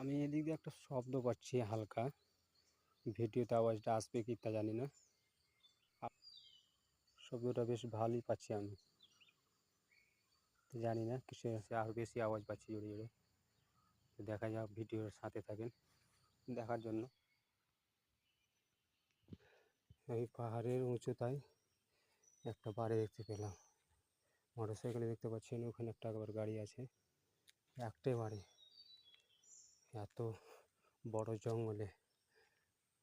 আমি এদিক দিয়ে একটা শব্দ পাচ্ছি হালকা। ভিডিওতে আওয়াজটা আসবে কি তা জানি না। শব্দটা বেশ ভালোই পাচ্ছি আমি। জানি না, কিসের আছে আরও বেশি আওয়াজ পাচ্ছি জোরে জোরে। দেখা যাক ভিডিওর সাথে থাকেন দেখার জন্য। এই পাহাড়ের উঁচুতায় একটা বাড়ি দেখতে পেলাম। মোটর সাইকেলে দেখতে পাচ্ছেন, ওখানে একটা একবার গাড়ি আছে। একটাই বাড়ি। এত বড় জঙ্গলে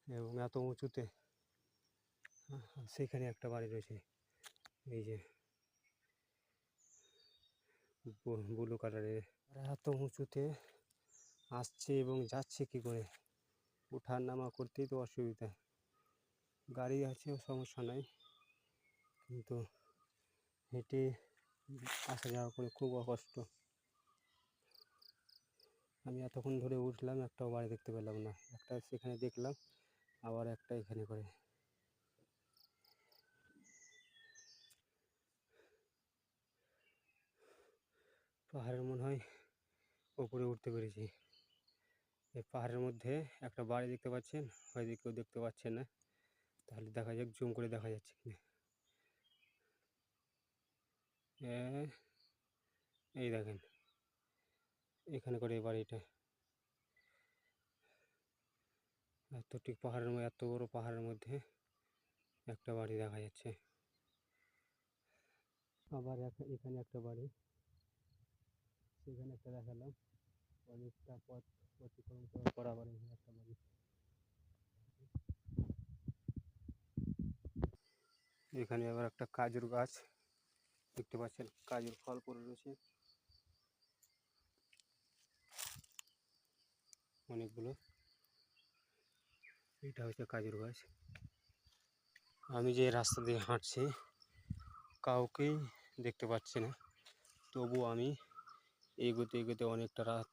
এবং এত উঁচুতে সেখানে একটা বাড়ি রয়েছে। এই যে ব্লু কালারের। এত উঁচুতে আসছে এবং যাচ্ছে কি করে? ওঠার নামা করতেই তো অসুবিধা। গাড়ি আছে, সমস্যা নাই। কিন্তু হেঁটে আসা যাওয়া করে খুব কষ্ট আমি এতক্ষণ ধরে উঠলাম একটাও বাড়ি দেখতে পেলাম না। একটা সেখানে দেখলাম, আবার একটা এখানে করে। পাহাড়ের মনে হয় ওপরে উঠতে পেরেছি। এই পাহাড়ের মধ্যে একটা বাড়ি দেখতে পাচ্ছেন, হয়তো কেউ দেখতে পাচ্ছেন না। তাহলে দেখা যাক, জুম করে দেখা যাচ্ছে কিনা। এই দেখেন। এখানে করে এই বাড়িটা। এত ঠিক পাহাড়ের মধ্যে এত বড় পাহাড়ের মধ্যে একটা বাড়ি দেখা যাচ্ছে। আবার এখানে একটা বাড়ি। সেখানে একটা দেখালাম। অনেকটা পথ অতিক্রম আবার এখানে একটা বাড়ি। এখানে আবার একটা কাজুর গাছ। দেখতে পাচ্ছেন, কাজুর ফল পড়ে রয়েছে। অনেকগুলো। এটা হচ্ছে কাজুর গাছ আমি যে রাস্তা দিয়ে হাঁটছি কাউকেই দেখতে পাচ্ছি না। তবু আমি এগোতে এগোতে অনেকটা রাত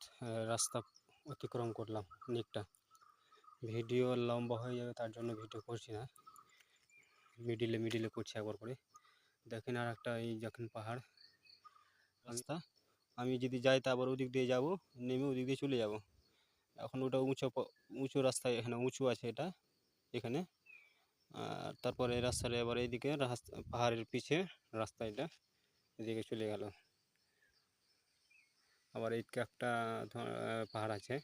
রাস্তা অতিক্রম করলাম অনেকটা ভিডিও লম্বা হয়ে যাবে তার জন্য ভিডিও করছি না। মিডিলে মিডিলে করছি একবার করে। দেখেন আর একটা এই দেখেন পাহাড় রাস্তা? আমি যদি যাই তা আবার ওদিক দিয়ে যাব নেমে ওদিক দিয়ে চলে যাব। এখন ওটা উঁচু উঁচু রাস্তায়, এখানে উঁচু আছে এটা, এখানে। আর তারপরে এই রাস্তাটা এবার এইদিকে, রাস্তা, পাহাড়ের পিছে রাস্তা এটা, এদিকে চলে গেল। আবার এইদিকে একটা পাহাড় আছে,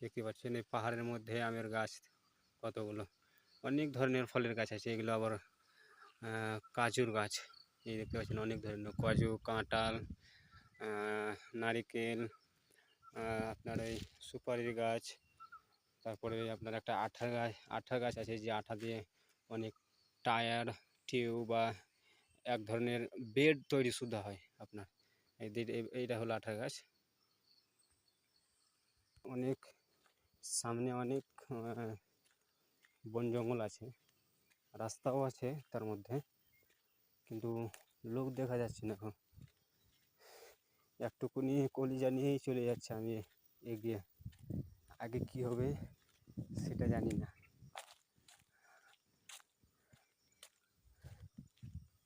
দেখতে পাচ্ছেন এই পাহাড়ের মধ্যে আমের গাছ কতগুলো। অনেক ধরনের ফলের গাছ আছে, এগুলো আবার কাজুর গাছ, এই দেখতে পাচ্ছেন অনেক ধরনের, কাজু, কাঁঠাল নারিকেল আপনার এই সুপারির গাছ, তারপরে আপনার একটা আঠা গাছ আঠা গাছ আছে যে আঠা দিয়ে অনেক টায়ার, টিউব বা এক ধরনের বেড তৈরি সুদ্ধা হয় আপনার। এই এইটা হলো আঠা গাছ। অনেক সামনে অনেক বন জঙ্গল আছে, রাস্তাও আছে তার মধ্যে, কিন্তু লোক দেখা যাচ্ছে না এখন। একটুকুনি কলিজা নিয়েই চলে যাচ্ছে আমি এগিয়ে। আগে কি হবে সেটা জানি না।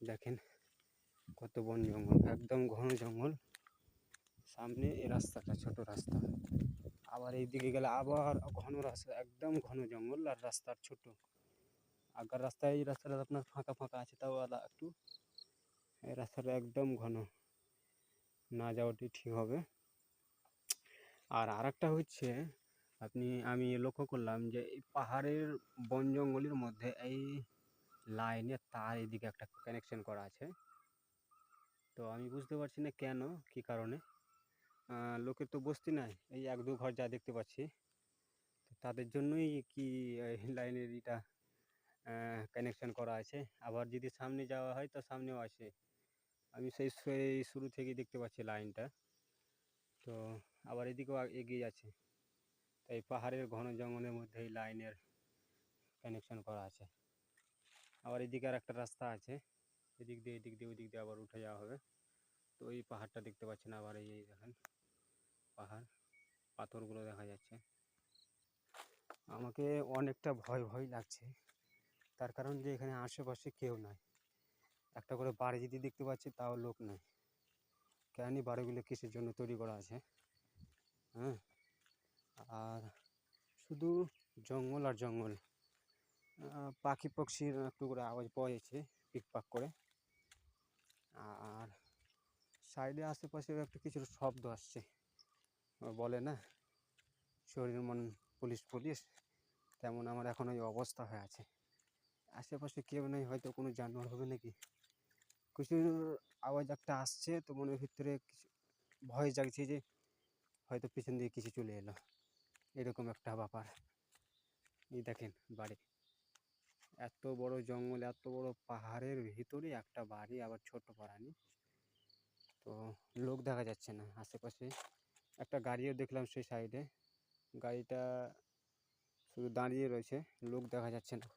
দেখেন কত বন জঙ্গল, একদম ঘন জঙ্গল। সামনে এই রাস্তাটা, ছোট রাস্তা। আবার এই দিকে গেলে আবার ঘন রাস্তা, একদম ঘন জঙ্গল আর রাস্তার ছোট। আগের রাস্তায়, এই রাস্তাটা আপনার ফাঁকা ফাঁকা আছে, তাও একটু। এই রাস্তাটা একদম ঘন। না যাওয়াটাই ঠিক হবে। আর আরেকটা হচ্ছে, আপনি, আমি লক্ষ্য করলাম যে এই পাহাড়ের বন জঙ্গলের মধ্যে এই লাইনের তার এদিকে একটা কানেকশন করা আছে। তো আমি বুঝতে পারছি না কেন, কী কারণে? লোকের তো বসতি নাই, এই এক দু ঘর যা দেখতে পাচ্ছি। তাদের জন্যই কি লাইনের এটা কানেকশন করা আছে? আবার যদি সামনে যাওয়া হয় তো সামনেও আছে আমি সেই শুরু থেকেই দেখতে পাচ্ছি লাইনটা। তো আবার এদিকেও এগিয়ে আছে তাই পাহাড়ের ঘন জঙ্গলের মধ্যে এই লাইনের কানেকশন করা আছে। আবার এদিকে আর একটা রাস্তা আছে। এদিক দিয়ে এদিক দিয়ে, ওদিক দিয়ে আবার উঠে যাওয়া হবে। তো এই পাহাড়টা দেখতে পাচ্ছেন আবার এই দেখেন পাহাড়, পাথরগুলো দেখা যাচ্ছে। আমাকে অনেকটা ভয় ভয় লাগছে। তার কারণ যে এখানে আশেপাশে কেউ নাই। একটা করে বাড়ি যদি দেখতে পাচ্ছি, তাও লোক নেই। কেন বাড়িগুলো কিসের জন্য তৈরি করা আছে? হ্যাঁ? আর শুধু জঙ্গল আর জঙ্গল। পাখি পক্ষীর একটু করে আওয়াজ পাওয়া যাচ্ছে, পিকপাক করে। আর সাইডে আশেপাশে একটু কিছু শব্দ আসছে। বলে না, শরীর মন পুলিশ পুলিশ। তেমন আমার এখন ওই অবস্থা হয়ে আছে। আশেপাশে কেউ নেই, হয়তো কোনো জানোয়ার হবে নাকি? কিছুর আওয়াজ একটা আসছে, তো মনের ভিতরে কিছু ভয় জাগছে যে হয়তো পিছন দিয়ে কিছু চলে এলো। এরকম একটা ব্যাপার। এই দেখেন বাড়ি। এত বড় জঙ্গল, এত বড় পাহাড়ের ভিতরে একটা বাড়ি, আবার ছোট পাড়ানি। তো লোক দেখা যাচ্ছে না আশেপাশে। একটা গাড়িও দেখলাম সেই সাইডে। গাড়িটা শুধু দাঁড়িয়ে রয়েছে, লোক দেখা যাচ্ছে না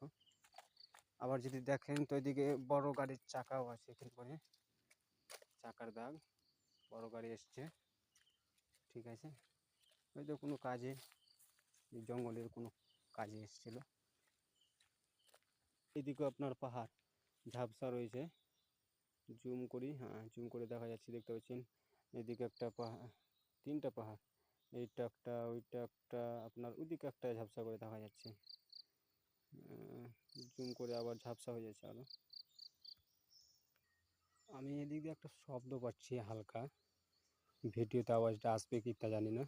আবার যদি দেখেন তো এদিকে বড় গাড়ির চাকাও আছে এখানে করে চাকার দাগ, বড় গাড়ি এসছে। ঠিক আছে? হয়তো কোনো কাজে জঙ্গলের কোনো কাজে এসেছিল। এদিকেও আপনার পাহাড়, ঝাপসা রয়েছে। জুম করি হ্যাঁ জুম করে দেখা যাচ্ছে, দেখতে পাচ্ছেন। এদিকে একটা পাহাড় তিনটা পাহাড়। এইটা একটা, ওইটা একটা, আপনার ওইদিকে একটা ঝাপসা করে দেখা যাচ্ছে। জুম করে আবার ঝাপসা হয়ে যাচ্ছে আরও। আমি এদিক দিয়ে একটা শব্দ পাচ্ছি হালকা। ভিডিওতে আওয়াজটা আসবে কি তা জানি না।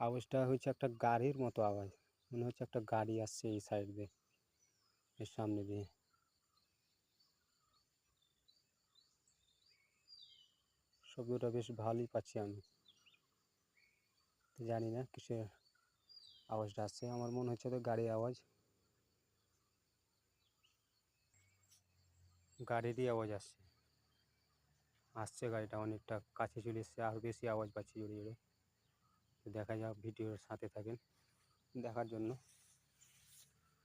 আওয়াজটা হচ্ছে একটা গাড়ির মতো আওয়াজ। মনে হচ্ছে একটা গাড়ি আসছে এই সাইড দিয়ে, এর সামনে দিয়ে। শব্দটা বেশ ভালোই পাচ্ছি আমি। জানি না কিসের আওয়াজটা আসছে। আমার মনে হচ্ছে তো গাড়ির আওয়াজ। গাড়িরই আওয়াজ আসছে। আসছে গাড়িটা অনেকটা কাছে চলে এসছে আরও বেশি আওয়াজ পাচ্ছি জোরে জোরে। দেখা যাক ভিডিওর সাথে থাকেন, দেখার জন্য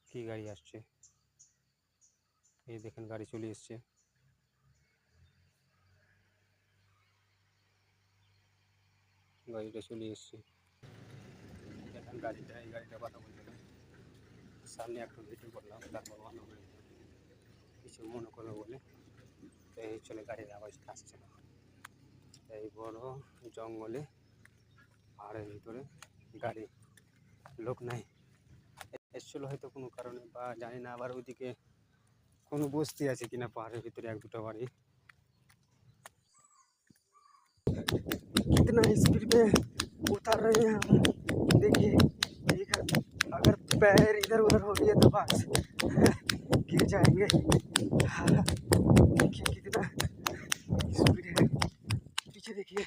কী গাড়ি আসছে। এই দেখেন গাড়ি চলে এসছে। গাড়িটা চলে এসছে। দেখেন গাড়িটা, এই গাড়িটা কথা বলছিলাম সামনে একটু ভিডিও করলাম, তারপর ভালো করে কিছু মনে করবে বলে তো এই চলে গাড়ির আওয়াজটা আসছে না এই বড় জঙ্গলে পাহাড়ের ভিতরে গাড়ি লোক নাই এসছিল হয়তো কোনো কারণে বা জানি না আবার ওইদিকে কোনো বস্তি আছে কিনা পাহাড়ের ভিতরে এক দুটো বাড়ি कितना स्पीड पे उतर रहे हैं हम देखिए ठीक है अगर पैर इधर उधर हो गया तो बस गिर जाएँगे देखिए कितना स्पीड है पीछे देखिए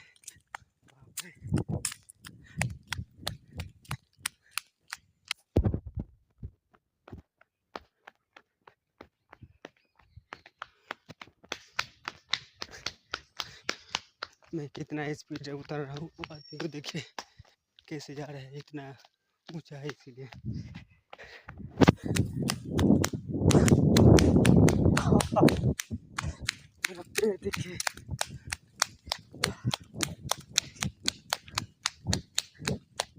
मैं कितना स्पीड से उतर रहा हूँ, और देखो देखिए कैसे जा रहा है, इतना ऊँचा है इसीलिए। 戻ってでて